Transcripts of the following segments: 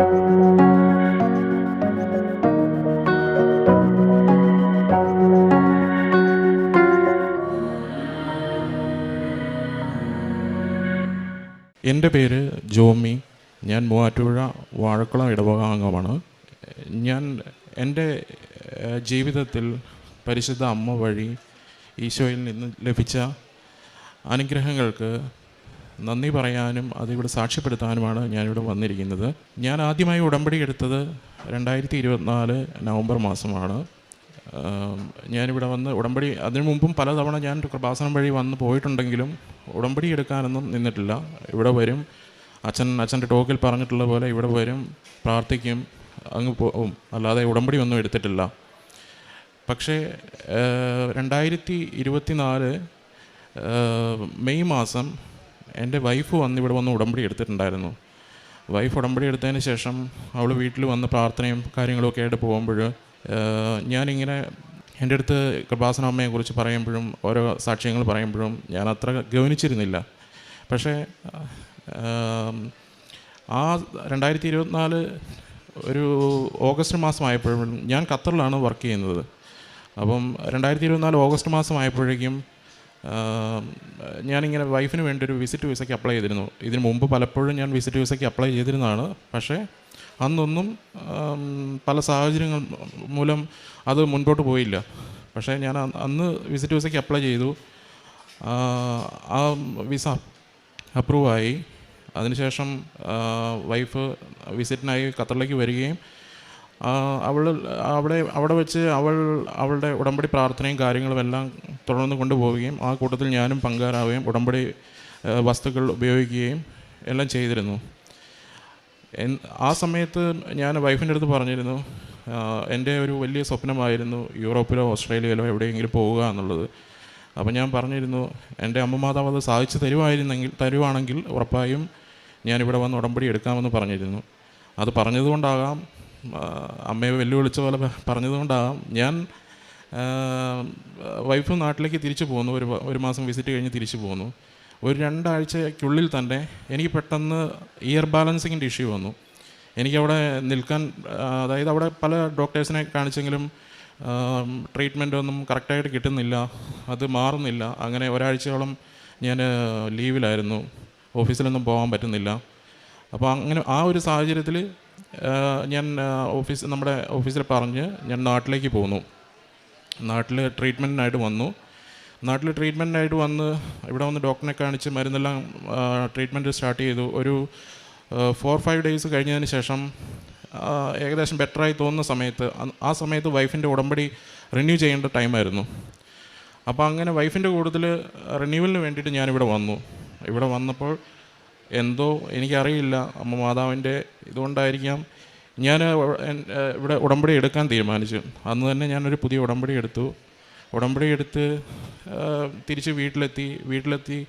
എന്റെ പേര് ജോമി. ഞാൻ മൂവാറ്റുപുഴ വാഴക്കുളം ഇടവക അംഗമാണ്. ഞാൻ എന്റെ ജീവിതത്തിൽ പരിശുദ്ധ അമ്മ വഴി ഈശോയിൽ നിന്ന് ലഭിച്ച അനുഗ്രഹങ്ങൾക്ക് നന്ദി പറയാനും അതിവിടെ സാക്ഷ്യപ്പെടുത്താനുമാണ് ഞാനിവിടെ വന്നിരിക്കുന്നത്. ഞാൻ ആദ്യമായി ഉടമ്പടി എടുത്തത് രണ്ടായിരത്തി ഇരുപത്തിനാല് നവംബർ മാസമാണ്. ഞാനിവിടെ വന്ന് ഉടമ്പടി അതിനു മുമ്പും പലതവണ ഞാൻ കൃപാസനം വഴി വന്ന് പോയിട്ടുണ്ടെങ്കിലും ഉടമ്പടി എടുക്കാനൊന്നും നിന്നിട്ടില്ല. ഇവിടെ വരും. അച്ഛൻ അച്ഛന്റെ ടോക്കിൽ പറഞ്ഞിട്ടുള്ള പോലെ ഇവിടെ വരും പ്രാർത്ഥിക്കും അങ്ങ് പോവും. അല്ലാതെ ഉടമ്പടി ഒന്നും എടുത്തിട്ടില്ല. പക്ഷേ രണ്ടായിരത്തി ഇരുപത്തി നാല് മെയ് മാസം എന്റെ വൈഫ് വന്ന് ഇവിടെ വന്ന് ഉടമ്പടി എടുത്തിട്ടുണ്ടായിരുന്നു. വൈഫ് ഉടമ്പടി എടുത്തതിന് ശേഷം അവൾ വീട്ടിൽ വന്ന് പ്രാർത്ഥനയും കാര്യങ്ങളൊക്കെ ആയിട്ട് പോകുമ്പോൾ ഞാനിങ്ങനെ എന്റെ അടുത്ത് കൃപാസന അമ്മയെക്കുറിച്ച് പറയുമ്പോഴും ഓരോ സാക്ഷ്യങ്ങൾ പറയുമ്പോഴും ഞാൻ അത്ര ഗവനിച്ചിരുന്നില്ല പക്ഷേ ആ രണ്ടായിരത്തി ഇരുപത്തിനാല് ഒരു ഓഗസ്റ്റ് മാസമായപ്പോഴും ഞാൻ ഖത്തറിലാണ് വർക്ക് ചെയ്യുന്നത്. അപ്പം രണ്ടായിരത്തി ഇരുപത്തിനാല് ഓഗസ്റ്റ് മാസമായപ്പോഴേക്കും ആം, ഞാനിങ്ങനെ വൈഫിന് വേണ്ടി ഒരു വിസിറ്റ് വിസയ്ക്ക് അപ്ലൈ ചെയ്തിരുന്നു. ഇതിനു മുമ്പ് പലപ്പോഴും ഞാൻ വിസിറ്റ് വിസയ്ക്ക് അപ്ലൈ ചെയ്തിരുന്നതാണ്. പക്ഷേ അന്നൊന്നും പല സാഹചര്യങ്ങൾ മൂലം അത് മുൻപോട്ട് പോയില്ല. പക്ഷേ ഞാൻ അന്ന് വിസിറ്റ് വിസയ്ക്ക് അപ്ലൈ ചെയ്തു. ആ, വിസ അപ്രൂവായി അതിനുശേഷം വൈഫ് വിസിറ്റിനായി ഖത്തറിലേക്ക് വരികയും അവൾ അവിടെ അവിടെ വെച്ച് അവൾ അവളുടെ ഉടമ്പടി പ്രാർത്ഥനയും കാര്യങ്ങളും എല്ലാം തുടർന്ന് കൊണ്ടുപോവുകയും ആ കൂട്ടത്തിൽ ഞാനും പങ്കാരാവുകയും ഉടമ്പടി വസ്തുക്കൾ ഉപയോഗിക്കുകയും എല്ലാം ചെയ്തിരുന്നു. ആ സമയത്ത് ഞാൻ വൈഫിന്റെ അടുത്ത് പറഞ്ഞിരുന്നു എന്റെ ഒരു വലിയ സ്വപ്നമായിരുന്നു യൂറോപ്പിലോ ഓസ്ട്രേലിയയിലോ എവിടെയെങ്കിലും പോവുക എന്നുള്ളത്. അപ്പോൾ ഞാൻ പറഞ്ഞിരുന്നു എന്റെ അമ്മ മാതാവ് അത് സാധിച്ചു തരുമായിരുന്നെങ്കിൽ തരുവാണെങ്കിൽ ഉറപ്പായും ഞാനിവിടെ വന്ന് ഉടമ്പടി എടുക്കാമെന്ന് പറഞ്ഞിരുന്നു. അത് പറഞ്ഞതുകൊണ്ടാകാം അമ്മയെ വെല്ലുവിളിച്ച പോലെ പറഞ്ഞതുകൊണ്ടാണ് ഞാൻ വൈഫ് നാട്ടിലേക്ക് തിരിച്ചു പോന്നു. ഒരു ഒരു മാസം വിസിറ്റ് കഴിഞ്ഞ് തിരിച്ചു പോന്നു. ഒരു രണ്ടാഴ്ചയ്ക്കുള്ളിൽ തന്നെ എനിക്ക് പെട്ടെന്ന് ഇയർ ബാലൻസിങ്ങിന്റെ ഇഷ്യൂ വന്നു. എനിക്കവിടെ നിൽക്കാൻ അതായത് അവിടെ പല ഡോക്ടേഴ്സിനെ കാണിച്ചെങ്കിലും ട്രീറ്റ്മെന്റ് ഒന്നും കറക്റ്റായിട്ട് കിട്ടുന്നില്ല. അത് മാറുന്നില്ല. അങ്ങനെ ഒരാഴ്ചയോളം ഞാൻ ലീവിലായിരുന്നു ഓഫീസിലൊന്നും പോകാൻ പറ്റുന്നില്ല. അപ്പോൾ അങ്ങനെ ആ ഒരു സാഹചര്യത്തിൽ ഞാൻ ഓഫീസ് നമ്മുടെ ഓഫീസിൽ പറഞ്ഞ് ഞാൻ നാട്ടിലേക്ക് പോന്നു. നാട്ടിൽ ട്രീറ്റ്മെന്റിനായിട്ട് വന്നു. നാട്ടിൽ ട്രീറ്റ്മെന്റിനായിട്ട് വന്ന് ഇവിടെ വന്ന് ഡോക്ടറിനെ കാണിച്ച് മരുന്നെല്ലാം ട്രീറ്റ്മെന്റ് സ്റ്റാർട്ട് ചെയ്തു. ഒരു ഫോർ ഫൈവ് ഡേയ്സ് കഴിഞ്ഞതിന് ശേഷം ഏകദേശം ബെറ്ററായി തോന്നുന്ന സമയത്ത് ആ സമയത്ത് വൈഫിന്റെ ഉടമ്പടി റിന്യൂ ചെയ്യേണ്ട ടൈമായിരുന്നു അപ്പോൾ അങ്ങനെ വൈഫിന്റെ കൂടുതൽ റിന്യൂവലിന് വേണ്ടിയിട്ട് ഞാനിവിടെ വന്നു. ഇവിടെ വന്നപ്പോൾ എന്തോ എനിക്കറിയില്ല. അമ്മ മാതാവിന്റെ ഇതുകൊണ്ടായിരിക്കാം. ഞാൻ ഇവിടെ ഉടമ്പടി എടുക്കാൻ തീരുമാനിച്ചു. അന്ന് തന്നെ ഞാനൊരു പുതിയ ഉടമ്പടി എടുത്തു. ഉടമ്പടി എടുത്ത് തിരിച്ച് വീട്ടിലെത്തി. വീട്ടിലെത്തി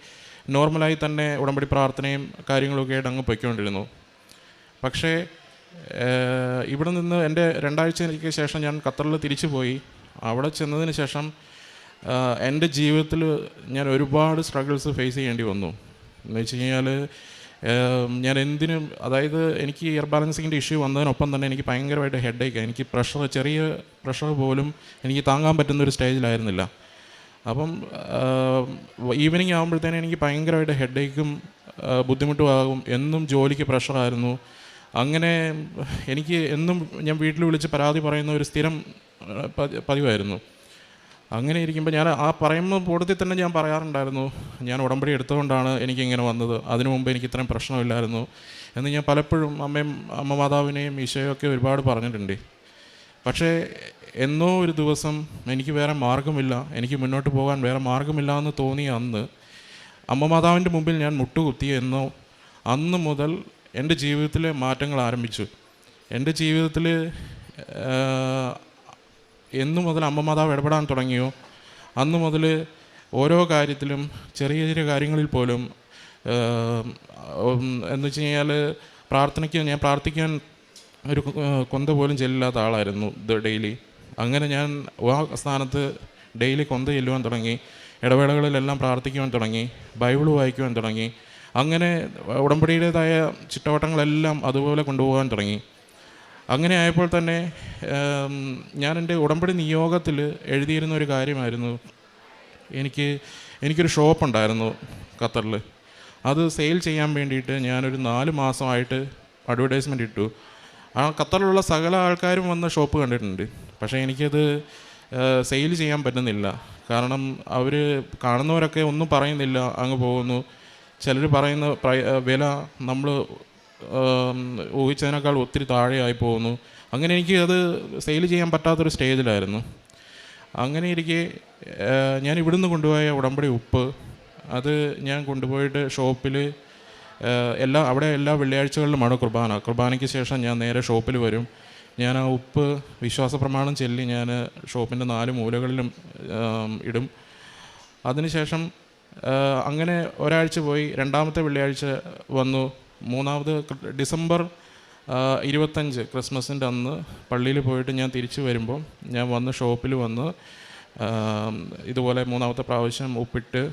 നോർമലായി തന്നെ ഉടമ്പടി പ്രാർത്ഥനയും കാര്യങ്ങളൊക്കെ ആയിട്ട് അങ്ങ് പൊയ്ക്കൊണ്ടിരുന്നു. പക്ഷേ ഇവിടെ നിന്ന് എന്റെ രണ്ടാഴ്ചയ്ക്ക് ശേഷം ഞാൻ ഖത്തറിൽ തിരിച്ചു പോയി. അവിടെ ചെന്നതിന് ശേഷം എന്റെ ജീവിതത്തിൽ ഞാൻ ഒരുപാട് സ്ട്രഗിൾസ് ഫേസ് ചെയ്യേണ്ടി വന്നു. എന്ന് വെച്ച് കഴിഞ്ഞാൽ ഞാൻ എന്തിനും അതായത് എനിക്ക് ഇയർ ബാലൻസിങ്ങിന്റെ ഇഷ്യൂ വന്നതിനൊപ്പം തന്നെ എനിക്ക് ഭയങ്കരമായിട്ട് ഹെഡേക്ക് എനിക്ക് പ്രഷർ ചെറിയ പ്രഷർ പോലും എനിക്ക് താങ്ങാൻ പറ്റുന്ന ഒരു സ്റ്റേജിലായിരുന്നില്ല അപ്പം ഈവനിങ് ആകുമ്പോഴത്തേനും എനിക്ക് ഭയങ്കരമായിട്ട് ഹെഡേക്കും ബുദ്ധിമുട്ടും ആകും. എന്നും ജോലിക്ക് പ്രഷറായിരുന്നു അങ്ങനെ എനിക്ക് എന്നും ഞാൻ വീട്ടിൽ വിളിച്ച് പരാതി പറയുന്ന ഒരു സ്ഥിരം പതിവായിരുന്നു. അങ്ങനെ ഇരിക്കുമ്പോൾ ഞാൻ ആ പറയുമ്പോൾ കൂട്ടത്തിൽ തന്നെ ഞാൻ പറയാറുണ്ടായിരുന്നു. ഞാൻ ഉടമ്പടി എടുത്തുകൊണ്ടാണ് എനിക്കിങ്ങനെ വന്നത്. അതിനു മുമ്പ് എനിക്ക് ഇത്രയും പ്രശ്നമില്ലായിരുന്നു എന്ന് ഞാൻ പലപ്പോഴും അമ്മയും അമ്മ മാതാവിനെയും ഈശോയൊക്കെ ഒരുപാട് പറഞ്ഞിട്ടുണ്ട്. പക്ഷേ എന്നോ ഒരു ദിവസം എനിക്ക് വേറെ മാർഗമില്ല എനിക്ക് മുന്നോട്ട് പോകാൻ വേറെ മാർഗമില്ല എന്ന് തോന്നിയ അന്ന് അമ്മ മാതാവിന്റെ മുമ്പിൽ ഞാൻ മുട്ടുകുത്തി എന്നോ അന്ന് മുതൽ എന്റെ ജീവിതത്തിലെ മാറ്റങ്ങൾ ആരംഭിച്ചു. എന്റെ ജീവിതത്തിൽ എന്നു മുതൽ അമ്മ മാതാവ് ഇടപെടാൻ തുടങ്ങിയോ? അന്നു മുതൽ ഓരോ കാര്യത്തിലും ചെറിയ ചെറിയ കാര്യങ്ങളിൽ പോലും എന്ന് വെച്ച് കഴിഞ്ഞാൽ പ്രാർത്ഥനയ്ക്ക് ഞാൻ പ്രാർത്ഥിക്കാൻ ഒരു കൊന്ത പോലും ചെല്ലില്ലാത്ത ആളായിരുന്നു ഡെയിലി. അങ്ങനെ ഞാൻ ആ സ്ഥാനത്ത് ഡെയിലി കൊന്ത ചെല്ലുവാൻ തുടങ്ങി ഇടവേളകളിലെല്ലാം പ്രാർത്ഥിക്കുവാൻ തുടങ്ങി ബൈബിൾ വായിക്കുവാൻ തുടങ്ങി. അങ്ങനെ ഉടമ്പടിയുടേതായ ചിട്ടവട്ടങ്ങളെല്ലാം അതുപോലെ കൊണ്ടുപോകാൻ തുടങ്ങി. അങ്ങനെ ആയപ്പോൾ തന്നെ ഞാൻ എന്റെ ഉടമ്പടി നിയോഗത്തിൽ എഴുതിയിരുന്ന ഒരു കാര്യമായിരുന്നു. എനിക്ക് എനിക്കൊരു ഷോപ്പ് ഉണ്ടായിരുന്നു ഖത്തറിൽ. അത് സെയിൽ ചെയ്യാൻ വേണ്ടിയിട്ട് ഞാനൊരു നാല് മാസമായിട്ട് അഡ്വർടൈസ്മെന്റ് ഇട്ടു. ആ ഖത്തറിലുള്ള സകല ആൾക്കാരും വന്ന ഷോപ്പ് കണ്ടിട്ടുണ്ട്. പക്ഷേ എനിക്കത് സെയിൽ ചെയ്യാൻ പറ്റുന്നില്ല. കാരണം അവർ കാണുന്നവരൊക്കെ ഒന്നും പറയുന്നില്ല അങ്ങ് പോകുന്നു. ചിലർ പറയുന്ന വില നമ്മൾ ഊഹിച്ചതിനേക്കാൾ ഒത്തിരി താഴെയായി പോകുന്നു. അങ്ങനെ എനിക്ക് അത് സെയിൽ ചെയ്യാൻ പറ്റാത്തൊരു സ്റ്റേജിലായിരുന്നു അങ്ങനെ ഇരിക്കെ ഞാൻ ഇവിടുന്ന് കൊണ്ടുപോയ ഉടമ്പടി ഉപ്പ് അത് ഞാൻ കൊണ്ടുപോയിട്ട് ഷോപ്പിൽ എല്ലാ അവിടെ എല്ലാ വെള്ളിയാഴ്ചകളിലുമാണ് കുർബാന. കുർബാനയ്ക്ക് ശേഷം ഞാൻ നേരെ ഷോപ്പിൽ വരും. ഞാൻ ആ ഉപ്പ് വിശ്വാസ പ്രമാണം ചൊല്ലി ഞാൻ ഷോപ്പിന്റെ നാല് മൂലകളിലും ഇടും. അതിനുശേഷം അങ്ങനെ ഒരാഴ്ച പോയി രണ്ടാമത്തെ വെള്ളിയാഴ്ച വന്നു. മൂന്നാമത് ഡിസംബർ ഇരുപത്തഞ്ച് ക്രിസ്മസിന്റെ അന്ന് പള്ളിയിൽ പോയിട്ട് ഞാൻ തിരിച്ചു വരുമ്പോൾ ഞാൻ വന്ന് ഷോപ്പിൽ വന്ന് ഇതുപോലെ മൂന്നാമത്തെ പ്രാവശ്യം ഉപ്പിട്ട്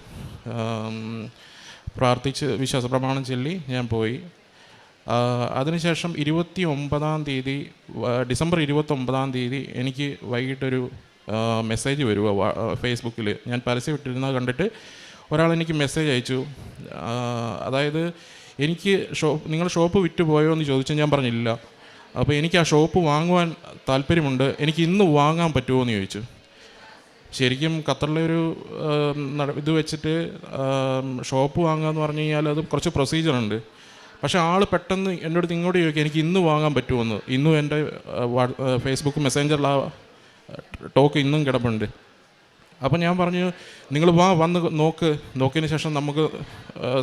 പ്രാർത്ഥിച്ച് വിശ്വാസ പ്രമാണം ചൊല്ലി ഞാൻ പോയി. അതിനുശേഷം ഇരുപത്തി ഒമ്പതാം തീയതി ഡിസംബർ ഇരുപത്തൊമ്പതാം തീയതി എനിക്ക് വൈകിട്ടൊരു മെസ്സേജ് വരുക ഫേസ്ബുക്കിൽ ഞാൻ പരസ്യം ഇട്ടിരുന്നത് കണ്ടിട്ട് ഒരാൾ എനിക്ക് മെസ്സേജ് അയച്ചു. അതായത് എനിക്ക് ഷോപ്പ് നിങ്ങൾ ഷോപ്പ് വിറ്റ് പോയോ എന്ന് ചോദിച്ചാൽ ഞാൻ പറഞ്ഞില്ല. അപ്പോൾ എനിക്ക് ആ ഷോപ്പ് വാങ്ങുവാൻ താല്പര്യമുണ്ട്. എനിക്ക് ഇന്ന് വാങ്ങാൻ പറ്റുമോ എന്ന് ചോദിച്ചു. ശരിക്കും ഖത്തറിലെ ഒരു ഇത് വെച്ചിട്ട് ഷോപ്പ് വാങ്ങുക എന്ന് പറഞ്ഞു കഴിഞ്ഞാൽ അത് കുറച്ച് പ്രൊസീജിയറുണ്ട് പക്ഷേ ആൾ പെട്ടെന്ന് എന്റെ അടുത്ത് ഇങ്ങോട്ട് ചോദിക്കുക എനിക്ക് ഇന്ന് വാങ്ങാൻ പറ്റുമെന്ന് ഇന്നും എന്റെ ഫേസ്ബുക്ക് മെസ്സഞ്ചറിൽ ആ ടോക്ക് ഇന്നും കിടപ്പുണ്ട്. അപ്പം ഞാൻ പറഞ്ഞു നിങ്ങൾ വാ വന്ന് നോക്ക്. നോക്കിയതിന് ശേഷം നമുക്ക്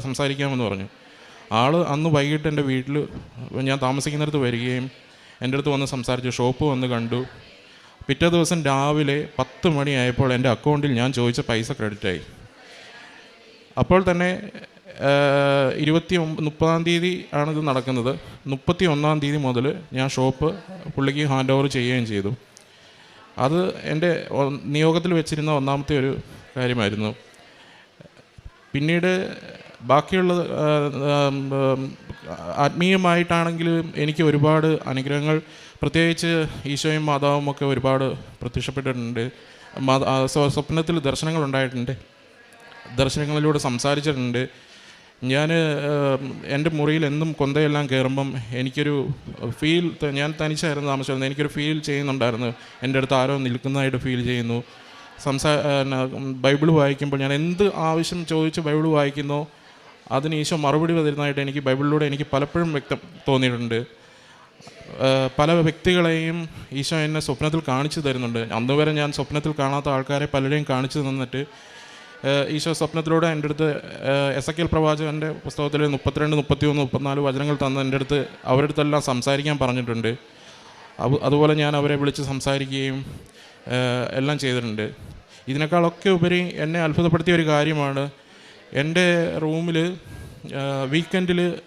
സംസാരിക്കാമെന്ന് പറഞ്ഞു. ആൾ അന്ന് വൈകിട്ട് എന്റെ വീട്ടിൽ ഞാൻ താമസിക്കുന്നിടത്ത് വരികയും എന്റെ അടുത്ത് വന്ന് സംസാരിച്ചു. ഷോപ്പ് വന്ന് കണ്ടു. പിറ്റേ ദിവസം രാവിലെ പത്ത് മണിയായപ്പോൾ എന്റെ അക്കൗണ്ടിൽ ഞാൻ ചോദിച്ച പൈസ ക്രെഡിറ്റായി അപ്പോൾ തന്നെ ഇരുപത്തി മുപ്പതാം തീയതി ആണിത് നടക്കുന്നത്. മുപ്പത്തി ഒന്നാം തീയതി മുതൽ ഞാൻ ഷോപ്പ് പുള്ളിക്ക് ഹാൻഡ് ഓവർ ചെയ്യുകയും ചെയ്തു. അത് എന്റെ നിയോഗത്തിൽ വെച്ചിരുന്ന ഒന്നാമത്തെ ഒരു കാര്യമായിരുന്നു. പിന്നീട് ബാക്കിയുള്ള ആത്മീയമായിട്ടാണെങ്കിലും എനിക്ക് ഒരുപാട് അനുഗ്രഹങ്ങൾ. പ്രത്യേകിച്ച് ഈശോയും മാതാവും ഒക്കെ ഒരുപാട് പ്രത്യക്ഷപ്പെട്ടിട്ടുണ്ട്. സ്വപ്നത്തിൽ ദർശനങ്ങൾ ഉണ്ടായിട്ടുണ്ട്. ദർശനങ്ങളിലൂടെ സംസാരിച്ചിട്ടുണ്ട്. ഞാൻ എന്റെ മുറിയിൽ എന്നും കൊന്തയെല്ലാം കയറുമ്പം എനിക്കൊരു ഫീൽ ഞാൻ തനിച്ചായിരുന്നു താമസിച്ചിരുന്നത്. എനിക്കൊരു ഫീൽ ചെയ്യുന്നുണ്ടായിരുന്നു. എന്റെ അടുത്ത് ആരോ നിൽക്കുന്നതായിട്ട് ഫീൽ ചെയ്യുന്നു. സംസാ ബൈബിൾ വായിക്കുമ്പോൾ ഞാൻ എന്ത് ആവശ്യം ചോദിച്ച് ബൈബിൾ വായിക്കുന്നോ അതിന് ഈശോ മറുപടി തരുന്നതായിട്ട് എനിക്ക് ബൈബിളിലൂടെ എനിക്ക് പലപ്പോഴും വ്യക്തം തോന്നിയിട്ടുണ്ട്. പല വ്യക്തികളെയും ഈശോ എന്നെ സ്വപ്നത്തിൽ കാണിച്ചു തരുന്നുണ്ട്. അന്ന് വരെ ഞാൻ സ്വപ്നത്തിൽ കാണാത്ത ആൾക്കാരെ പലരെയും കാണിച്ചു തന്നിട്ട് ഈശോ സ്വപ്നത്തിലൂടെ എന്റെ അടുത്ത് എസ് എക്കൽ കെൽ പ്രവാചകന്റെ പുസ്തകത്തിൽ മുപ്പത്തിരണ്ട് മുപ്പത്തിയൊന്ന് മുപ്പത്തിനാല് വചനങ്ങൾ തന്ന എന്റെ അടുത്ത് അവരുടെ അടുത്തെല്ലാം സംസാരിക്കാൻ പറഞ്ഞിട്ടുണ്ട്. അത് അതുപോലെ ഞാൻ അവരെ വിളിച്ച് സംസാരിക്കുകയും എല്ലാം ചെയ്തിട്ടുണ്ട്. ഇതിനേക്കാളൊക്കെ ഉപരി എന്നെ അത്ഭുതപ്പെടുത്തിയ ഒരു കാര്യമാണ് എന്റെ റൂമിൽ വീക്കെൻഡിൽ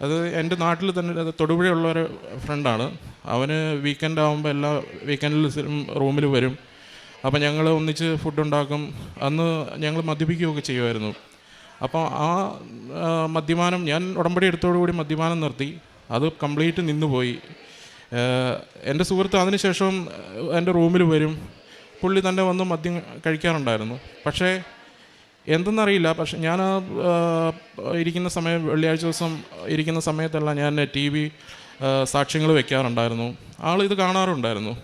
അത് എന്റെ നാട്ടിൽ തന്നെ തൊടുപുഴയുള്ള ഒരു ഫ്രണ്ടാണ്. അവന് വീക്കെൻഡ് ആകുമ്പോൾ എല്ലാ വീക്കെൻഡിൽ റൂമിൽ വരും. അപ്പോൾ ഞങ്ങൾ ഒന്നിച്ച് ഫുഡ് ഉണ്ടാക്കും. അന്ന് ഞങ്ങൾ മദ്യപിക്കുകയൊക്കെ ചെയ്യുമായിരുന്നു അപ്പോൾ ആ മദ്യപാനം ഞാൻ ഉടമ്പടി എടുത്തോടുകൂടി മദ്യപാനം നിർത്തി. അത് കംപ്ലീറ്റ് നിന്നുപോയി എന്റെ സുഹൃത്ത് അതിനുശേഷം എന്റെ റൂമിൽ വരും. പുള്ളി തന്നെ വന്ന് മദ്യം കഴിക്കാറുണ്ടായിരുന്നു. പക്ഷേ എന്തെന്നറിയില്ല. പക്ഷെ ഞാൻ ഇരിക്കുന്ന സമയം വെള്ളിയാഴ്ച ദിവസം ഇരിക്കുന്ന സമയത്തെല്ലാം ഞാൻ ടി വി സാക്ഷ്യങ്ങൾ വെക്കാറുണ്ടായിരുന്നു. ആൾ ഇത് കാണാറുണ്ടായിരുന്നു.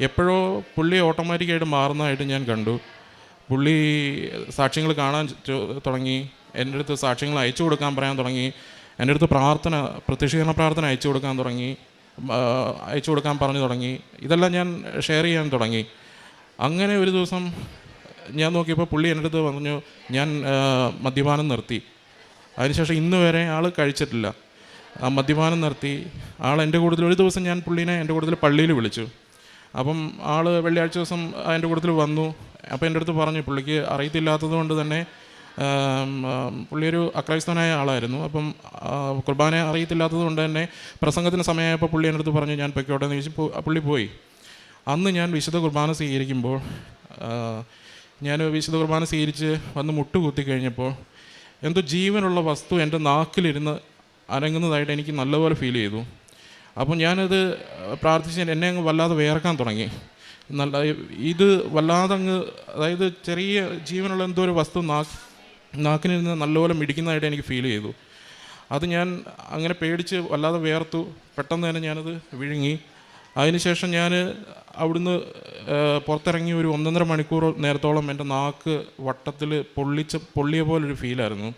എപ്പോഴോ പുള്ളി ഓട്ടോമാറ്റിക്കായിട്ട് മാറുന്നതായിട്ട് ഞാൻ കണ്ടു. പുള്ളി സാക്ഷ്യങ്ങൾ കാണാൻ തുടങ്ങി. എന്റെ അടുത്ത് സാക്ഷ്യങ്ങൾ അയച്ചു കൊടുക്കാൻ പറയാൻ തുടങ്ങി. എന്റെ അടുത്ത് പ്രാർത്ഥന പ്രത്യക്ഷീകരണ പ്രാർത്ഥന അയച്ചു കൊടുക്കാൻ തുടങ്ങി. അയച്ചു കൊടുക്കാൻ പറഞ്ഞു തുടങ്ങി. ഇതെല്ലാം ഞാൻ ഷെയർ ചെയ്യാൻ തുടങ്ങി. അങ്ങനെ ഒരു ദിവസം ഞാൻ നോക്കിയപ്പോൾ പുള്ളി എന്റെ അടുത്ത് പറഞ്ഞു ഞാൻ മദ്യപാനം നിർത്തി. അതിനുശേഷം ഇന്ന് വരെ ആൾ കഴിച്ചിട്ടില്ല. ആ മദ്യപാനം നിർത്തി. ആൾ എന്റെ കൂടുതൽ ഒരു ദിവസം ഞാൻ പുള്ളീനെ എന്റെ കൂടുതൽ പള്ളിയിൽ വിളിച്ചു. അപ്പം ആൾ വെള്ളിയാഴ്ച ദിവസം എന്റെ കൂടുതൽ വന്നു. അപ്പോൾ എന്റെ അടുത്ത് പറഞ്ഞു പുള്ളിക്ക് അറിയത്തില്ലാത്തത് കൊണ്ട് തന്നെ ആം, ആം, പുള്ളി ഒരു അക്രൈസ്തവനായ ആളായിരുന്നു. അപ്പം കുർബാന അറിയത്തില്ലാത്തത് കൊണ്ട് തന്നെ പ്രസംഗത്തിന് സമയമായപ്പോൾ പുള്ളി എന്റെ അടുത്ത് പറഞ്ഞു ഞാൻ പൊയ്ക്കോട്ടെ എന്ന് ചോദിച്ചു. പുള്ളി പോയി. അന്ന് ഞാൻ വിശുദ്ധ കുർബാന സ്വീകരിക്കുമ്പോൾ ഞാൻ വിശുദ്ധ കുർബാന സ്വീകരിച്ച് വന്ന് മുട്ടുകുത്തി കഴിഞ്ഞപ്പോൾ എന്തോ ജീവനുള്ള വസ്തു എന്റെ നാക്കിലിരുന്ന് അനങ്ങുന്നതായിട്ട് എനിക്ക് നല്ലപോലെ ഫീൽ ചെയ്തു. അപ്പോൾ ഞാനത് പ്രാർത്ഥിച്ച് എന്നെ അങ്ങ് വല്ലാതെ വേർക്കാൻ തുടങ്ങി. നല്ല ഇത് വല്ലാതെ അങ്ങ് അതായത് ചെറിയ ജീവനുള്ള എന്തോ ഒരു വസ്തു നാക്ക് നാക്കിനിരുന്ന് നല്ലപോലെ മിടിക്കുന്നതായിട്ട് എനിക്ക് ഫീൽ ചെയ്തു. അത് ഞാൻ അങ്ങനെ പേടിച്ച് വല്ലാതെ വേർത്തു പെട്ടെന്ന് തന്നെ ഞാനത് വിഴുങ്ങി. അതിനുശേഷം ഞാൻ അവിടുന്ന് പുറത്തിറങ്ങി ഒരു ഒന്നൊന്നര മണിക്കൂർ നേരത്തോളം എന്റെ നാക്ക് വട്ടത്തിൽ പൊള്ളിച്ച പൊള്ളിയ പോലൊരു ഫീലായിരുന്നു.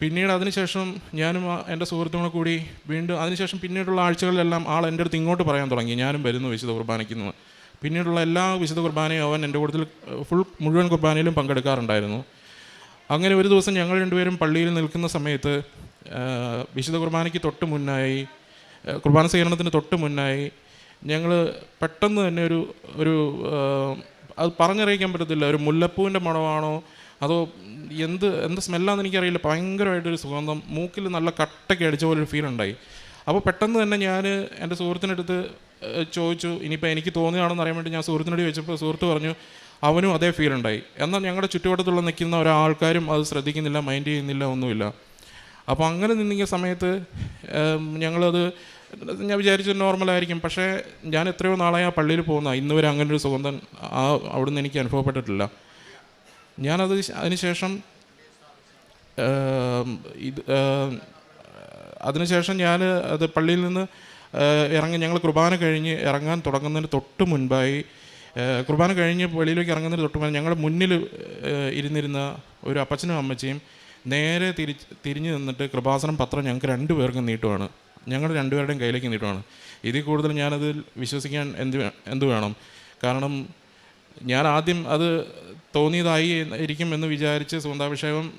പിന്നീട് അതിനുശേഷം ഞാനും എന്റെ സുഹൃത്തുക്കളെ കൂടി വീണ്ടും അതിനുശേഷം പിന്നീടുള്ള ആഴ്ചകളിലെല്ലാം ആൾ എന്റെ അടുത്ത് ഇങ്ങോട്ട് പറയാൻ തുടങ്ങി. ഞാനും വരുന്നു വിശുദ്ധ കുർബാനയ്ക്കുന്നു. പിന്നീടുള്ള എല്ലാ വിശുദ്ധ കുർബാനയും അവൻ എന്റെ കൂടുതൽ ഫുൾ മുഴുവൻ കുർബാനയിലും പങ്കെടുക്കാറുണ്ടായിരുന്നു. അങ്ങനെ ഒരു ദിവസം ഞങ്ങൾ രണ്ടുപേരും പള്ളിയിൽ നിൽക്കുന്ന സമയത്ത് വിശുദ്ധ കുർബാനയ്ക്ക് തൊട്ട് മുന്നായി കുർബാന സ്വീകരണത്തിന് തൊട്ട് മുന്നായി ഞങ്ങൾ പെട്ടെന്ന് തന്നെ ഒരു ഒരു അത് പറഞ്ഞറിയിക്കാൻ പറ്റത്തില്ല. ഒരു മുല്ലപ്പൂവിന്റെ മണമാണോ? അതോ എന്ത് എന്ത് സ്മെല്ലാന്ന് എനിക്കറിയില്ല. ഭയങ്കരമായിട്ടൊരു സുഗന്ധം. മൂക്കിൽ നല്ല കട്ടയ്ക്ക് അടിച്ച പോലെ ഒരു ഫീൽ ഉണ്ടായി. അപ്പോൾ പെട്ടെന്ന് തന്നെ ഞാൻ എന്റെ സുഹൃത്തിനടുത്ത് ചോദിച്ചു ഇനിയിപ്പോൾ എനിക്ക് തോന്നുകയാണെന്ന് അറിയാൻ വേണ്ടി ഞാൻ സുഹൃത്തിനോട് ചോദിച്ചപ്പോൾ സുഹൃത്ത് പറഞ്ഞു അവനും അതേ ഫീൽ ഉണ്ടായി. എന്നാൽ ഞങ്ങളുടെ ചുറ്റുവട്ടത്തുള്ള നിൽക്കുന്ന ഒരാൾക്കാരും അത് ശ്രദ്ധിക്കുന്നില്ല മൈൻഡ് ചെയ്യുന്നില്ല ഒന്നുമില്ല. അപ്പോൾ അങ്ങനെ നിന്നിങ്ങിയ സമയത്ത് ഞങ്ങളത് ഞാൻ വിചാരിച്ചു നോർമലായിരിക്കും പക്ഷേ ഞാൻ എത്രയോ നാളായി ആ പള്ളിയിൽ പോകുന്ന ഇന്ന് വരെ അങ്ങനെ ഒരു സുഗന്ധം ആ അവിടുന്ന് എനിക്ക് അനുഭവപ്പെട്ടിട്ടില്ല. ഞാനത് അതിനുശേഷം ഇത് അതിനുശേഷം ഞാൻ അത് പള്ളിയിൽ നിന്ന് ഇറങ്ങി ഞങ്ങൾ കുർബാന കഴിഞ്ഞ് ഇറങ്ങാൻ തുടങ്ങുന്നതിന് തൊട്ട് മുൻപായി കുർബാന കഴിഞ്ഞ് വെളിയിലേക്ക് ഇറങ്ങുന്നതിന് തൊട്ട് മുൻപ് ഞങ്ങളുടെ മുന്നിൽ ഇരുന്നിരുന്ന ഒരു അപ്പച്ചനും അമ്മച്ചിയും നേരെ തിരിച്ച് തിരിഞ്ഞു നിന്നിട്ട് കൃപാസനം പത്രം ഞങ്ങൾക്ക് രണ്ടുപേർക്കും നീട്ടുവാണ്. ഞങ്ങളുടെ രണ്ടുപേരുടെയും കയ്യിലേക്ക് നീട്ടുവാണ്. ഇതിൽ കൂടുതൽ ഞാനതിൽ വിശ്വസിക്കാൻ എന്ത് എന്ത് വേണം? കാരണം ഞാൻ ആദ്യം അത് തോന്നിയതായി ഇരിക്കും എന്ന് വിചാരിച്ച് സ്വന്താഭിഷേകം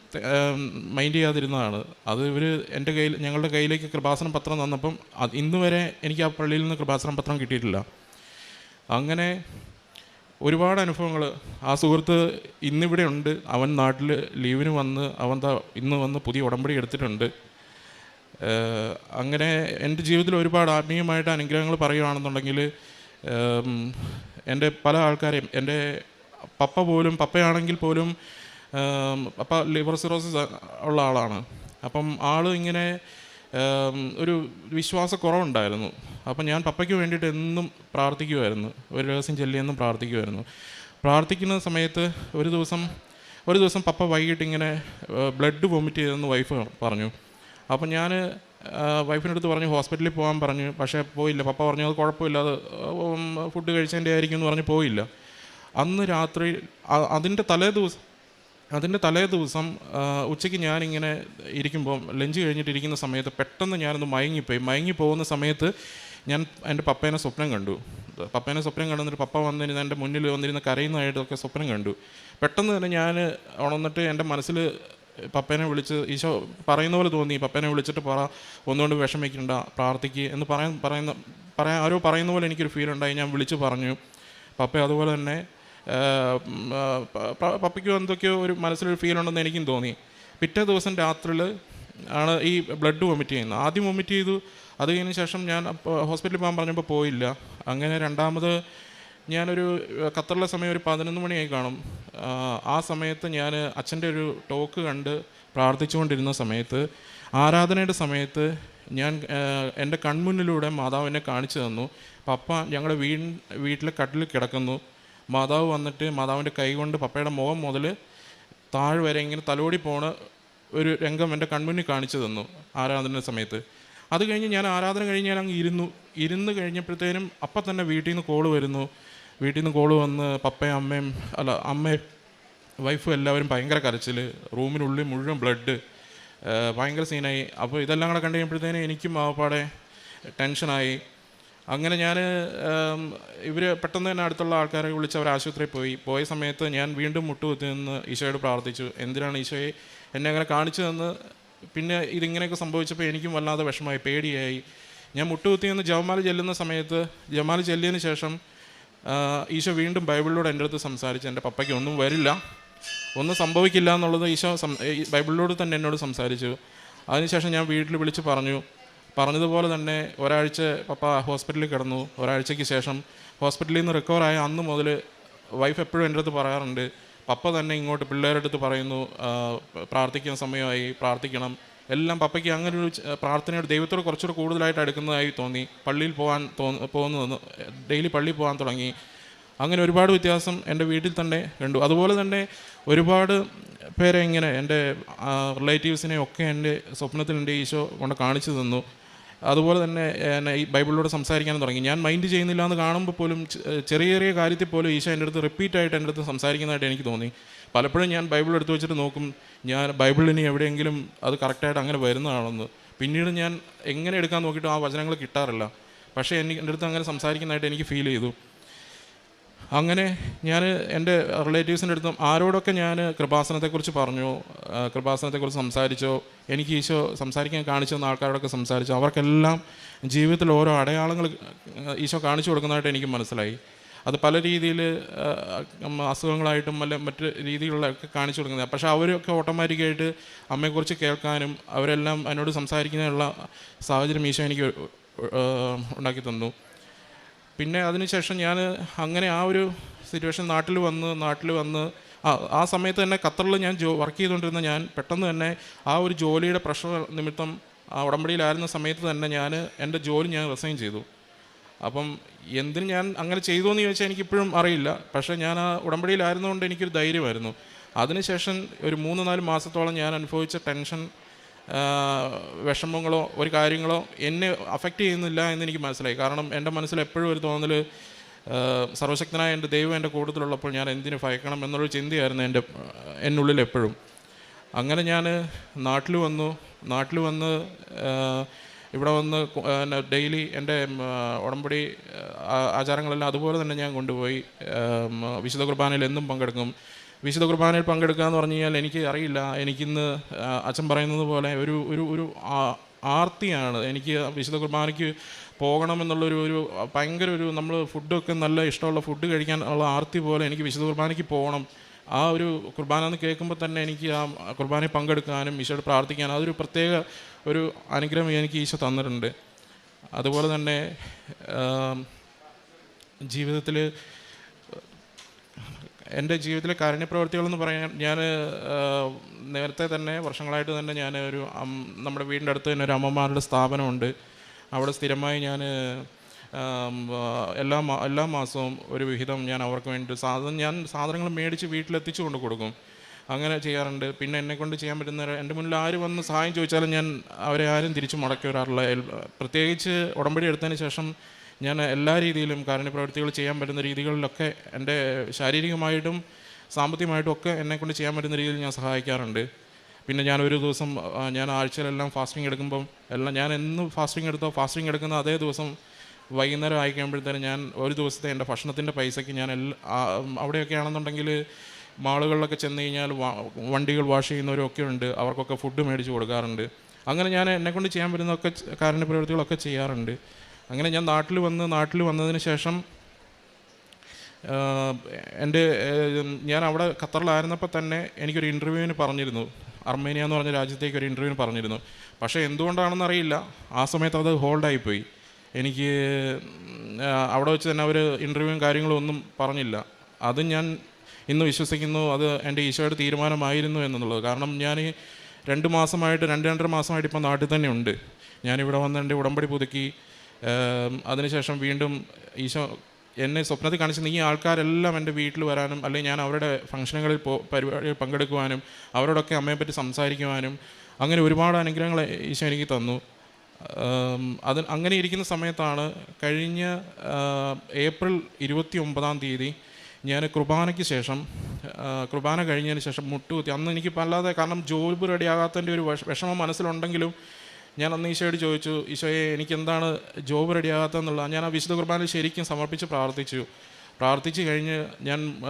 മൈൻഡ് ചെയ്യാതിരുന്നതാണ്. അത് ഇവർ എന്റെ കയ്യിൽ ഞങ്ങളുടെ കയ്യിലേക്ക് കൃപാസനം പത്രം തന്നപ്പം അത് ഇന്ന് വരെ എനിക്ക് ആ പള്ളിയിൽ നിന്ന് കൃപാസനം പത്രം കിട്ടിയിട്ടില്ല. അങ്ങനെ ഒരുപാട് അനുഭവങ്ങൾ ആ സുഹൃത്ത് ഇന്നിവിടെ ഉണ്ട്. അവൻ നാട്ടിൽ ലീവിന് വന്ന് അവൻ ഇന്ന് വന്ന് പുതിയ ഉടമ്പടി എടുത്തിട്ടുണ്ട്. അങ്ങനെ എന്റെ ജീവിതത്തിൽ ഒരുപാട് ആത്മീയമായിട്ട് അനുഗ്രഹങ്ങൾ പറയുകയാണെന്നുണ്ടെങ്കിൽ എന്റെ പല ആൾക്കാരെയും എന്റെ പപ്പ പോലും പപ്പയാണെങ്കിൽ പോലും പപ്പ ലിവർ സിറോസിസ് ഉള്ള ആളാണ്. അപ്പം ആൾ ഇങ്ങനെ ഒരു വിശ്വാസക്കുറവുണ്ടായിരുന്നു. അപ്പം ഞാൻ പപ്പയ്ക്ക് വേണ്ടിയിട്ട് എന്നും പ്രാർത്ഥിക്കുമായിരുന്നു ഒരു ദിവസം ചെല്ലിയെന്നും പ്രാർത്ഥിക്കുമായിരുന്നു പ്രാർത്ഥിക്കുന്ന സമയത്ത് ഒരു ദിവസം ഒരു ദിവസം പപ്പ വൈകിട്ട് ഇങ്ങനെ ബ്ലഡ് വൊമിറ്റ് ചെയ്തെന്ന് വൈഫ് പറഞ്ഞു. അപ്പം ഞാൻ വൈഫിന്റെ അടുത്ത് പറഞ്ഞു ഹോസ്പിറ്റലിൽ പോകാൻ പറഞ്ഞു. പക്ഷേ പോയില്ല. പപ്പ പറഞ്ഞു അത് കുഴപ്പമില്ല. അത് ഫുഡ് കഴിച്ചതിന്റെ ആയിരിക്കും എന്ന് പറഞ്ഞ് പോയില്ല. അന്ന് രാത്രി അതിന്റെ തലേ ദിവസം അതിന്റെ തലേ ദിവസം ഉച്ചയ്ക്ക് ഞാനിങ്ങനെ ഇരിക്കുമ്പോൾ ലഞ്ച് കഴിഞ്ഞിട്ട് ഇരിക്കുന്ന സമയത്ത് പെട്ടെന്ന് ഞാനൊന്ന് മയങ്ങിപ്പോയി. മയങ്ങി പോകുന്ന സമയത്ത് ഞാൻ എന്റെ പപ്പേനെ സ്വപ്നം കണ്ടു. പപ്പേനെ സ്വപ്നം കണ്ടെന്നിട്ട് പപ്പ വന്നിരുന്ന എന്റെ മുന്നിൽ വന്നിരുന്ന കരയുന്നതായിട്ടൊക്കെ സ്വപ്നം കണ്ടു. പെട്ടെന്ന് തന്നെ ഞാൻ ഉണർന്നിട്ട് എന്റെ മനസ്സിൽ പപ്പേനെ വിളിച്ച് ഈശോ പറയുന്ന പോലെ തോന്നി. പപ്പേനെ വിളിച്ചിട്ട് പറ ഒന്നുകൊണ്ട് വിഷമിക്കണ്ട പ്രാർത്ഥിക്കുക എന്ന് പറയാൻ പറയുന്ന പറയാൻ ആരോ പറയുന്ന പോലെ എനിക്കൊരു ഫീൽ ഉണ്ടായി. ഞാൻ വിളിച്ച് പറഞ്ഞു. പപ്പ അതുപോലെ തന്നെ പപ്പയ്ക്കും എന്തൊക്കെയോ ഒരു മനസ്സിലൊരു ഫീൽ ഉണ്ടെന്ന് എനിക്കും തോന്നി. പിറ്റേ ദിവസം രാത്രിയിൽ ആണ് ഈ ബ്ലഡ് വൊമിറ്റ് ചെയ്യുന്നത്. ആദ്യം വൊമിറ്റ് ചെയ്തു. അത് കഴിഞ്ഞ ശേഷം ഞാൻ ഹോസ്പിറ്റലിൽ പോകാൻ പറഞ്ഞപ്പോൾ പോയില്ല. അങ്ങനെ രണ്ടാമത് ഞാനൊരു ഖത്തറിലെ സമയം ഒരു പതിനൊന്ന് മണിയായി കാണും. ആ, സമയത്ത് ഞാൻ അച്ഛന്റെ ഒരു ടോക്ക് കണ്ട് പ്രാർത്ഥിച്ചുകൊണ്ടിരുന്ന സമയത്ത് ആരാധനയുടെ സമയത്ത് ഞാൻ എന്റെ കൺമുന്നിലൂടെ മാതാവ് എന്നെ കാണിച്ചു തന്നു. പപ്പ ഞങ്ങളുടെ വീ വീട്ടിലെ കട്ടിൽ കിടക്കുന്നു. മാതാവ് വന്നിട്ട് മാതാവിന്റെ കൈ കൊണ്ട് പപ്പയുടെ മുഖം മുതൽ താഴെ വരെ ഇങ്ങനെ തലോടി പോണ ഒരു രംഗം എന്റെ കൺമുന്നിൽ കാണിച്ചു തന്നു ആരാധനയുടെ സമയത്ത്. അത് കഴിഞ്ഞ് ഞാൻ ആരാധന കഴിഞ്ഞ് ഞാൻ അങ്ങ് ഇരുന്നു. ഇരുന്ന് കഴിഞ്ഞപ്പോഴത്തേനും അപ്പം തന്നെ വീട്ടിൽ നിന്ന് കോൾ വരുന്നു. വീട്ടിൽ നിന്ന് കോൾ വന്ന് പപ്പയും അമ്മയും അല്ല അമ്മയും വൈഫും എല്ലാവരും ഭയങ്കര കരച്ചിൽ റൂമിനുള്ളിൽ മുഴുവൻ ബ്ലഡ് ഭയങ്കര സീനായി അപ്പോൾ ഇതെല്ലാം കൂടെ കണ്ടു കഴിയുമ്പോഴത്തേനും എനിക്കും ആവപ്പാടെ ടെൻഷനായി അങ്ങനെ ഞാൻ ഇവർ പെട്ടെന്ന് തന്നെ അടുത്തുള്ള ആൾക്കാരെ വിളിച്ച് അവർ ആശുപത്രിയിൽ പോയി. പോയ സമയത്ത് ഞാൻ വീണ്ടും മുട്ടുകുത്തി നിന്ന് ഈശോയോട് പ്രാർത്ഥിച്ചു. എന്തിനാണ് ഈശോയെ എന്നെ അങ്ങനെ കാണിച്ചു തന്ന് പിന്നെ ഇതിങ്ങനെയൊക്കെ സംഭവിച്ചപ്പോൾ എനിക്കും വല്ലാതെ വിഷമമായി പേടിയായി. ഞാൻ മുട്ടുകുത്തി നിന്ന് ജവമാല ചെല്ലുന്ന സമയത്ത് ജവമാല ചെല്ലിയതിന് ശേഷം ഈശോ വീണ്ടും ബൈബിളിലൂടെ എന്റെ അടുത്ത് സംസാരിച്ച് എന്റെ പപ്പയ്ക്ക് ഒന്നും വരില്ല. ഒന്നും സംഭവിക്കില്ല എന്നുള്ളത് ഈശോ ബൈബിളിലൂടെ തന്നെ എന്നോട് സംസാരിച്ചു. അതിനുശേഷം ഞാൻ വീട്ടിൽ വിളിച്ച് പറഞ്ഞു. പറഞ്ഞതുപോലെ തന്നെ ഒരാഴ്ച പപ്പ ഹോസ്പിറ്റലിൽ കിടന്നു. ഒരാഴ്ചയ്ക്ക് ശേഷം ഹോസ്പിറ്റലിൽ നിന്ന് റിക്കവറായ അന്ന് മുതൽ വൈഫ് എപ്പോഴും എന്റെ അടുത്ത് പറയാറുണ്ട്. പപ്പ തന്നെ ഇങ്ങോട്ട് പിള്ളേരുടെ അടുത്ത് പറയുന്നു പ്രാർത്ഥിക്കുന്ന സമയമായി പ്രാർത്ഥിക്കണം. എല്ലാം പപ്പയ്ക്ക് അങ്ങനെ ഒരു പ്രാർത്ഥനയോട് ദൈവത്തോട് കുറച്ചുകൂടെ കൂടുതലായിട്ട് അടുക്കുന്നതായി തോന്നി. പള്ളിയിൽ പോകാൻ തോന്നു ഡെയിലി പള്ളിയിൽ പോകാൻ തുടങ്ങി. അങ്ങനെ ഒരുപാട് വ്യത്യാസം എന്റെ വീട്ടിൽ തന്നെ കണ്ടു. അതുപോലെ തന്നെ ഒരുപാട് പേരെ ഇങ്ങനെ എന്റെ റിലേറ്റീവ്സിനെ ഒക്കെ എന്റെ സ്വപ്നത്തിൽ എന്റെ ഈശോ കൊണ്ട് കാണിച്ചു തന്നു. അതുപോലെ തന്നെ ഈ ബൈബിളിലൂടെ സംസാരിക്കാൻ തുടങ്ങി. ഞാൻ മൈൻഡ് ചെയ്യുന്നില്ല എന്ന് കാണുമ്പോൾ പോലും ചെറിയ ചെറിയ കാര്യത്തിൽ പോലും ഈശോ എന്റെ അടുത്ത് റിപ്പീറ്റായിട്ട് എന്റെ അടുത്ത് സംസാരിക്കുന്നതായിട്ട് എനിക്ക് തോന്നി. പലപ്പോഴും ഞാൻ ബൈബിൾ എടുത്ത് വെച്ചിട്ട് നോക്കും ഞാൻ ബൈബിളിന് എവിടെയെങ്കിലും അത് കറക്റ്റായിട്ട് അങ്ങനെ വരുന്നതാണെന്ന്. പിന്നീട് ഞാൻ എങ്ങനെ എടുക്കാൻ നോക്കിയിട്ട് ആ വചനങ്ങൾ കിട്ടാറില്ല. പക്ഷേ എനിക്ക് എന്റെ അടുത്ത് അങ്ങനെ സംസാരിക്കുന്നതായിട്ട് എനിക്ക് ഫീൽ ചെയ്തു. അങ്ങനെ ഞാൻ എന്റെ റിലേറ്റീവ്സിന്റെ അടുത്തും ആരോടൊക്കെ ഞാൻ കൃപാസനത്തെക്കുറിച്ച് പറഞ്ഞു കൃപാസനത്തെക്കുറിച്ച് സംസാരിച്ചോ എനിക്ക് ഈശോ സംസാരിക്കാൻ കാണിച്ചു തന്ന ആൾക്കാരോടൊക്കെ സംസാരിച്ചു അവർക്കെല്ലാം ജീവിതത്തിൽ ഓരോ അടയാളങ്ങൾ ഈശോ കാണിച്ചു കൊടുക്കുന്നതായിട്ട് എനിക്ക് മനസ്സിലായി. അത് പല രീതിയിൽ അസുഖങ്ങളായിട്ടും അല്ല മറ്റ് രീതികളിലൊക്കെ കാണിച്ചു കൊടുക്കുന്നത്. പക്ഷേ അവരൊക്കെ ഓട്ടോമാറ്റിക്കായിട്ട് അമ്മയെക്കുറിച്ച് കേൾക്കാനും അവരെല്ലാം എന്നോട് സംസാരിക്കാനുള്ള സാഹചര്യം ഈശോ എനിക്ക് ഉണ്ടാക്കി തന്നു. പിന്നെ അതിനുശേഷം ഞാൻ അങ്ങനെ ആ ഒരു സിറ്റുവേഷൻ നാട്ടിൽ വന്ന് നാട്ടിൽ വന്ന് ആ സമയത്ത് തന്നെ ഖത്തറിൽ ഞാൻ ജോ വർക്ക് ചെയ്തുകൊണ്ടിരുന്ന ഞാൻ പെട്ടെന്ന് തന്നെ ആ ഒരു ജോലിയുടെ പ്രഷർ നിമിത്തം ആ ഉടമ്പടിയിലായിരുന്ന സമയത്ത് തന്നെ ഞാൻ എന്റെ ജോലി ഞാൻ റിസൈൻ ചെയ്തു. അപ്പം എന്തിന് ഞാൻ അങ്ങനെ ചെയ്തു എന്ന് ചോദിച്ചാൽ എനിക്കിപ്പോഴും അറിയില്ല. പക്ഷേ ഞാൻ ആ ഉടമ്പടിയിലായിരുന്നുകൊണ്ട് എനിക്കൊരു ധൈര്യമായിരുന്നു. അതിനുശേഷം ഒരു മൂന്ന് നാല് മാസത്തോളം ഞാൻ അനുഭവിച്ച ടെൻഷൻ വിഷമങ്ങളോ ഒരു കാര്യങ്ങളോ എന്നെ അഫക്റ്റ് ചെയ്യുന്നില്ല എന്ന് എനിക്ക് മനസ്സിലായി. കാരണം എന്റെ മനസ്സിൽ എപ്പോഴും ഒരു തോന്നൽ സർവശക്തനായ എന്റെ ദൈവം എന്റെ കൂട്ടത്തിലുള്ളപ്പോൾ ഞാൻ എന്തിനു ഭയക്കണം എന്നുള്ളൊരു ചിന്തയായിരുന്നു എന്റെ എന്നുള്ളിൽ എപ്പോഴും. അങ്ങനെ ഞാൻ നാട്ടിൽ വന്നു. നാട്ടിൽ വന്ന് ഇവിടെ വന്ന് ഡെയിലി എന്റെ ഉടമ്പടി ആചാരങ്ങളെല്ലാം അതുപോലെ തന്നെ ഞാൻ കൊണ്ടുപോയി. വിശുദ്ധ കുർബാനയിൽ എന്നും പങ്കെടുക്കും. വിശുദ്ധ കുർബാനയിൽ പങ്കെടുക്കുക എന്ന് പറഞ്ഞു കഴിഞ്ഞാൽ എനിക്ക് അറിയില്ല. എനിക്കിന്ന് അച്ഛൻ പറയുന്നത് പോലെ ഒരു ഒരു ഒരു ആർത്തിയാണ്. എനിക്ക് വിശുദ്ധ കുർബാനയ്ക്ക് പോകണമെന്നുള്ളൊരു ഒരു ഭയങ്കര ഒരു നമ്മൾ ഫുഡൊക്കെ നല്ല ഇഷ്ടമുള്ള ഫുഡ് കഴിക്കാൻ ഉള്ള ആർത്തി പോലെ എനിക്ക് വിശുദ്ധ കുർബാനയ്ക്ക് പോകണം. ആ ഒരു കുർബാന എന്ന് കേൾക്കുമ്പോൾ തന്നെ എനിക്ക് ആ കുർബാനയിൽ പങ്കെടുക്കാനും ഈശോയോട് പ്രാർത്ഥിക്കാനും അതൊരു പ്രത്യേക ഒരു അനുഗ്രഹം എനിക്ക് ഈശോ തന്നിട്ടുണ്ട്. അതുപോലെ തന്നെ ജീവിതത്തിൽ എന്റെ ജീവിതത്തിലെ കാരുണ്യപ്രവർത്തികളെന്ന് പറയാൻ ഞാൻ നേരത്തെ തന്നെ വർഷങ്ങളായിട്ട് തന്നെ ഞാൻ ഒരു നമ്മുടെ വീടിന്റെ അടുത്ത് തന്നെ ഒരു അമ്മമാരുടെ സ്ഥാപനമുണ്ട്. അവിടെ സ്ഥിരമായി ഞാൻ എല്ലാ എല്ലാ മാസവും ഒരു വിഹിതം ഞാൻ അവർക്ക് വേണ്ടി സാധനം ഞാൻ സാധനങ്ങൾ മേടിച്ച് വീട്ടിലെത്തിച്ചു കൊണ്ട് കൊടുക്കും. അങ്ങനെ ചെയ്യാറുണ്ട്. പിന്നെ എന്നെ കൊണ്ട് ചെയ്യാൻ പറ്റുന്ന എന്റെ മുന്നിൽ ആര് വന്ന് സഹായം ചോദിച്ചാലും ഞാൻ അവരെ ആരും തിരിച്ചു മുടക്കി വരാറില്ല. പ്രത്യേകിച്ച് ഉടമ്പടി എടുത്തതിന് ശേഷം ഞാൻ എല്ലാ രീതിയിലും കാരുണ്യപ്രവൃത്തികൾ ചെയ്യാൻ പറ്റുന്ന രീതികളിലൊക്കെ എന്റെ ശാരീരികമായിട്ടും സാമ്പത്തികമായിട്ടും ഒക്കെ എന്നെ കൊണ്ട് ചെയ്യാൻ പറ്റുന്ന രീതിയിൽ ഞാൻ സഹായിക്കാറുണ്ട്. പിന്നെ ഞാൻ ഒരു ദിവസം ഞാൻ ആഴ്ചയിലെല്ലാം ഫാസ്റ്റിംഗ് എടുക്കുമ്പം എല്ലാം ഞാൻ എന്ന് ഫാസ്റ്റിംഗ് എടുത്തോ ഫാസ്റ്റിംഗ് എടുക്കുന്ന അതേ ദിവസം വൈകുന്നേരം ആയി കഴിയുമ്പോഴത്തേനും ഞാൻ ഒരു ദിവസത്തെ എന്റെ ഭക്ഷണത്തിന്റെ പൈസയ്ക്ക് ഞാൻ എല്ലാ അവിടെയൊക്കെ ആണെന്നുണ്ടെങ്കിൽ മാളുകളിലൊക്കെ ചെന്ന് കഴിഞ്ഞാൽ വണ്ടികൾ വാഷ് ചെയ്യുന്നവരൊക്കെ ഉണ്ട്. അവർക്കൊക്കെ ഫുഡ് മേടിച്ച് കൊടുക്കാറുണ്ട്. അങ്ങനെ ഞാൻ എന്നെക്കൊണ്ട് ചെയ്യാൻ പറ്റുന്നതൊക്കെ കാരുണ്യ പ്രവൃത്തികളൊക്കെ ചെയ്യാറുണ്ട്. അങ്ങനെ ഞാൻ നാട്ടിൽ വന്ന് നാട്ടിൽ വന്നതിന് ശേഷം എന്റെ ഞാൻ അവിടെ ഖത്തറിലായിരുന്നപ്പോൾ തന്നെ എനിക്കൊരു ഇന്റർവ്യൂവിന് പറഞ്ഞിരുന്നു. അർമേനിയ എന്ന് പറഞ്ഞ രാജ്യത്തേക്ക് ഒരു ഇന്റർവ്യൂവിന് പറഞ്ഞിരുന്നു. പക്ഷേ എന്തുകൊണ്ടാണെന്നറിയില്ല ആ സമയത്ത് അത് ഹോൾഡായിപ്പോയി. എനിക്ക് അവിടെ വെച്ച് തന്നെ അവർ ഇന്റർവ്യൂവും കാര്യങ്ങളും ഒന്നും പറഞ്ഞില്ല. അത് ഞാൻ ഇന്ന് വിശ്വസിക്കുന്നു അത് എന്റെ ഈശോയുടെ തീരുമാനമായിരുന്നു എന്നുള്ളത്. കാരണം ഞാൻ രണ്ട് മാസമായിട്ട് രണ്ട് രണ്ടര മാസമായിട്ട് ഇപ്പം നാട്ടിൽ തന്നെ ഉണ്ട്. ഞാനിവിടെ വന്ന് എന്റെ ഉടമ്പടി പുതുക്കി അതിനുശേഷം വീണ്ടും ഈശോ എന്നെ സ്വപ്നത്തിൽ കാണിച്ച നീ ആൾക്കാരെല്ലാം എന്റെ വീട്ടിൽ വരാനും അല്ലെങ്കിൽ ഞാൻ അവരുടെ ഫംഗ്ഷനുകളിൽ പോ പരിപാടിയിൽ പങ്കെടുക്കുവാനും അവരോടൊക്കെ അമ്മയെപ്പറ്റി സംസാരിക്കുവാനും അങ്ങനെ ഒരുപാട് അനുഗ്രഹങ്ങൾ ഈശോ എനിക്ക് തന്നു. അത് അങ്ങനെ ഇരിക്കുന്ന സമയത്താണ് കഴിഞ്ഞ ഏപ്രിൽ ഇരുപത്തി ഒമ്പതാം തീയതി ഞാൻ കുർബാനയ്ക്ക് ശേഷം കുർബാന കഴിഞ്ഞതിന് ശേഷം മുട്ടുകുത്തി. അന്ന് എനിക്ക് അല്ലാതെ കാരണം ജോബ് റെഡിയാകാത്തതിന്റെ ഒരു വിഷ- വിഷമം മനസ്സിലുണ്ടെങ്കിലും ഞാൻ അന്ന് ഈശോയോട് ചോദിച്ചു ഈശോയെ എനിക്ക് എന്താണ് ജോബ് റെഡിയാകാത്തതെന്നുള്ള ഞാൻ ആ വിശുദ്ധ കുർബാനയിൽ ശരിക്കും സമർപ്പിച്ച് പ്രാർത്ഥിച്ചു. പ്രാർത്ഥിച്ച് കഴിഞ്ഞ് ഞാൻ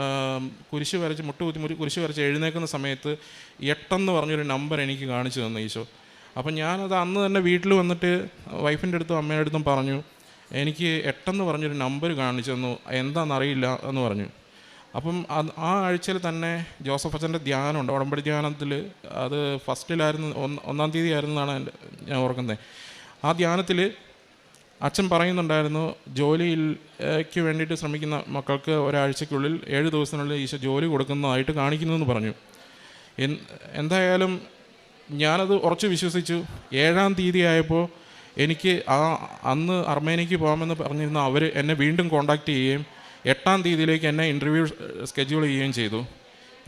കുരിശ് വരച്ച് മുട്ടുകുത്തി കുരിശ് വരച്ച് എഴുന്നേക്കുന്ന സമയത്ത് എട്ടെന്ന് പറഞ്ഞൊരു നമ്പർ എനിക്ക് കാണിച്ചു തന്നു ഈശോ. അപ്പം ഞാനത് അന്ന് തന്നെ വീട്ടിൽ വന്നിട്ട് വൈഫിന്റെ അടുത്തും അമ്മയുടെ അടുത്തും പറഞ്ഞു എനിക്ക് എട്ടെന്ന് പറഞ്ഞൊരു നമ്പർ കാണിച്ചു തന്നു എന്താണെന്നറിയില്ല എന്ന് പറഞ്ഞു. അപ്പം അത് ആ ആഴ്ചയിൽ തന്നെ ജോസഫ് അച്ഛന്റെ ധ്യാനമുണ്ട്. ഉടമ്പടി ധ്യാനത്തിൽ അത് ഫസ്റ്റിലായിരുന്നു ഒന്ന് തീയതി ആയിരുന്നു എന്നാണ് എന്റെ ഞാൻ ഓർക്കുന്നത് ആ ധ്യാനത്തിൽ അച്ഛൻ പറയുന്നുണ്ടായിരുന്നു ജോലിയിലേക്ക് വേണ്ടിയിട്ട് ശ്രമിക്കുന്ന മക്കൾക്ക് ഒരാഴ്ചയ്ക്കുള്ളിൽ ഏഴ് ദിവസത്തിനുള്ളിൽ ഈശോ ജോലി കൊടുക്കുന്നതായിട്ട് കാണിക്കുന്നതെന്ന് പറഞ്ഞു. എന്തായാലും ഞാനത് ഉറച്ചു വിശ്വസിച്ചു. ഏഴാം തീയതി ആയപ്പോൾ എനിക്ക് ആ അന്ന് അർമേനിക്ക് പോകാമെന്ന് പറഞ്ഞിരുന്ന അവർ എന്നെ വീണ്ടും കോണ്ടാക്ട് ചെയ്യുകയും എട്ടാം തീയതിയിലേക്ക് എന്നെ ഇന്റർവ്യൂ സ്കെഡ്യൂൾ ചെയ്യുകയും ചെയ്തു.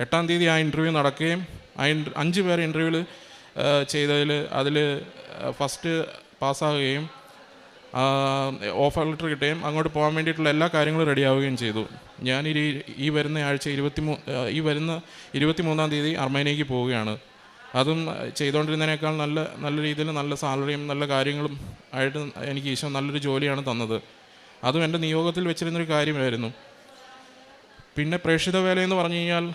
എട്ടാം തീയതി ആ ഇന്റർവ്യൂ നടക്കുകയും ആ അഞ്ച് പേർ ഇന്റർവ്യൂവിൽ ചെയ്തതിൽ അതിൽ ഫസ്റ്റ് പാസ്സാകുകയും ഓഫർ ലെറ്റർ കിട്ടുകയും അങ്ങോട്ട് പോകാൻ വേണ്ടിയിട്ടുള്ള എല്ലാ കാര്യങ്ങളും റെഡിയാവുകയും ചെയ്തു. ഞാൻ ഈ ഈ വരുന്ന ആഴ്ച ഇരുപത്തി ഈ വരുന്ന ഇരുപത്തി മൂന്നാം തീയതി അർമേനിയക്ക് പോവുകയാണ്. അതും ചെയ്തുകൊണ്ടിരുന്നതിനേക്കാൾ നല്ല നല്ല രീതിയിൽ നല്ല സാലറിയും നല്ല കാര്യങ്ങളും ആയിട്ട് എനിക്ക് ഈശോ നല്ലൊരു ജോലിയാണ് തന്നത്. അതും എന്റെ നിയോഗത്തിൽ വെച്ചിരുന്നൊരു കാര്യമായിരുന്നു. പിന്നെ പ്രേക്ഷിത വേലയെന്ന് പറഞ്ഞു കഴിഞ്ഞാൽ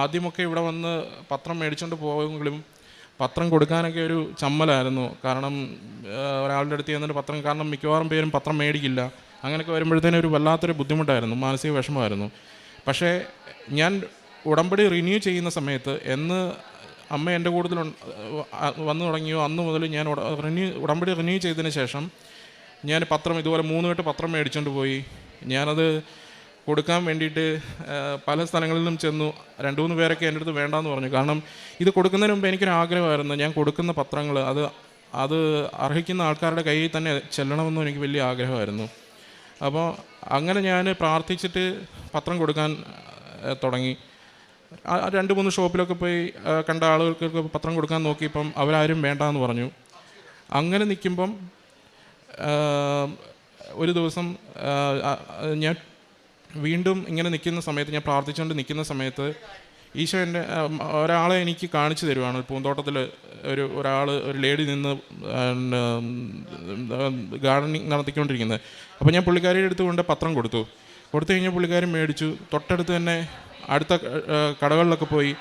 ആദ്യമൊക്കെ ഇവിടെ വന്ന് പത്രം മേടിച്ചുകൊണ്ട് പോയെങ്കിലും പത്രം കൊടുക്കാനൊക്കെ ഒരു ചമ്മലായിരുന്നു. കാരണം ഒരാളുടെ അടുത്ത് ചെന്നിട്ട് പത്രം കാരണം മിക്കവാറും പേരും പത്രം മേടിക്കില്ല. അങ്ങനെയൊക്കെ വരുമ്പോഴത്തേനും ഒരു വല്ലാത്തൊരു ബുദ്ധിമുട്ടായിരുന്നു. മാനസിക വിഷമമായിരുന്നു. പക്ഷേ ഞാൻ ഉടമ്പടി റിന്യൂ ചെയ്യുന്ന സമയത്ത് എന്ന് അമ്മ എന്റെ കൂടുതൽ വന്നു തുടങ്ങിയോ അന്ന് മുതൽ ഞാൻ റിന്യൂ ഉടമ്പടി റിന്യൂ ചെയ്തതിന് ശേഷം ഞാൻ പത്രം ഇതുപോലെ മൂന്ന് വട്ട് പത്രം മേടിച്ചുകൊണ്ട് പോയി. ഞാനത് കൊടുക്കാൻ വേണ്ടിയിട്ട് പല സ്ഥലങ്ങളിലും ചെന്നു. രണ്ട് മൂന്ന് പേരൊക്കെ എന്റെ അടുത്ത് വേണ്ടാന്ന് പറഞ്ഞു. കാരണം ഇത് കൊടുക്കുന്നതിന് മുമ്പ് എനിക്കൊരു ആഗ്രഹമായിരുന്നു. ഞാൻ കൊടുക്കുന്ന പത്രങ്ങൾ അത് അത് അർഹിക്കുന്ന ആൾക്കാരുടെ കയ്യിൽ തന്നെ ചെല്ലണമെന്നും എനിക്ക് വലിയ ആഗ്രഹമായിരുന്നു. അപ്പോൾ അങ്ങനെ ഞാൻ പ്രാർത്ഥിച്ചിട്ട് പത്രം കൊടുക്കാൻ തുടങ്ങി. രണ്ട് മൂന്ന് ഷോപ്പിലൊക്കെ പോയി കണ്ട ആളുകൾക്ക് പത്രം കൊടുക്കാൻ നോക്കിയപ്പം അവരാരും വേണ്ടെന്ന് പറഞ്ഞു. അങ്ങനെ നിൽക്കുമ്പം ഒരു ദിവസം ഞാൻ വീണ്ടും ഇങ്ങനെ നിൽക്കുന്ന സമയത്ത് ഞാൻ പ്രാർത്ഥിച്ചുകൊണ്ട് നിൽക്കുന്ന സമയത്ത് ഈശോ എന്റെ ഒരാളെ എനിക്ക് കാണിച്ചു തരുവാണ്. പൂന്തോട്ടത്തിൽ ഒരു ഒരാൾ ഒരു ലേഡി നിന്ന് ഗാർഡനിങ് നടത്തിക്കൊണ്ടിരിക്കുന്നത്. അപ്പോൾ ഞാൻ പുള്ളിക്കാരിയുടെ അടുത്ത് കൊണ്ട് പത്രം കൊടുത്തു. കൊടുത്തു കഴിഞ്ഞാൽ പുള്ളിക്കാരി മേടിച്ചു. തൊട്ടടുത്ത് തന്നെ അടുത്ത കടകളിലൊക്കെ പോയി.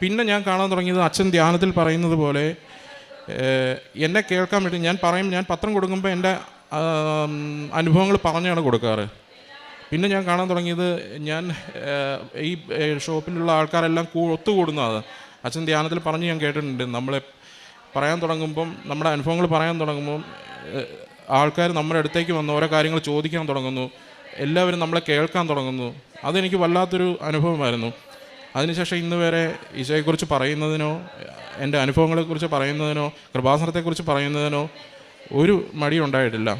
പിന്നെ ഞാൻ കാണാൻ തുടങ്ങിയത് അച്ഛൻ ധ്യാനത്തിൽ പറയുന്നത് പോലെ എന്നെ കേൾക്കാൻ വേണ്ടി ഞാൻ പറയും ഞാൻ പത്രം കൊടുക്കുമ്പോൾ എന്റെ അനുഭവങ്ങൾ പറഞ്ഞാണ് കൊടുക്കാറ്. പിന്നെ ഞാൻ കാണാൻ തുടങ്ങിയത് ഞാൻ ഈ ഷോപ്പിലുള്ള ആൾക്കാരെല്ലാം ഒത്തുകൂടുന്നതാണ്. അച്ഛൻ ധ്യാനത്തിൽ പറഞ്ഞ് ഞാൻ കേട്ടിട്ടുണ്ട്. നമ്മളെ പറയാൻ തുടങ്ങുമ്പം നമ്മുടെ അനുഭവങ്ങൾ പറയാൻ തുടങ്ങുമ്പം ആൾക്കാർ നമ്മുടെ അടുത്തേക്ക് വന്ന് ഓരോ കാര്യങ്ങൾ ചോദിക്കാൻ തുടങ്ങുന്നു. എല്ലാവരും നമ്മളെ കേൾക്കാൻ തുടങ്ങുന്നു. അതെനിക്ക് വല്ലാത്തൊരു അനുഭവമായിരുന്നു. അതിനുശേഷം ഇന്ന് വരെ ഈശോയെക്കുറിച്ച് പറയുന്നതിനോ എന്റെ അനുഭവങ്ങളെക്കുറിച്ച് പറയുന്നതിനോ കൃപാസനത്തെക്കുറിച്ച് പറയുന്നതിനോ ഒരു മടി ഉണ്ടായിട്ടില്ല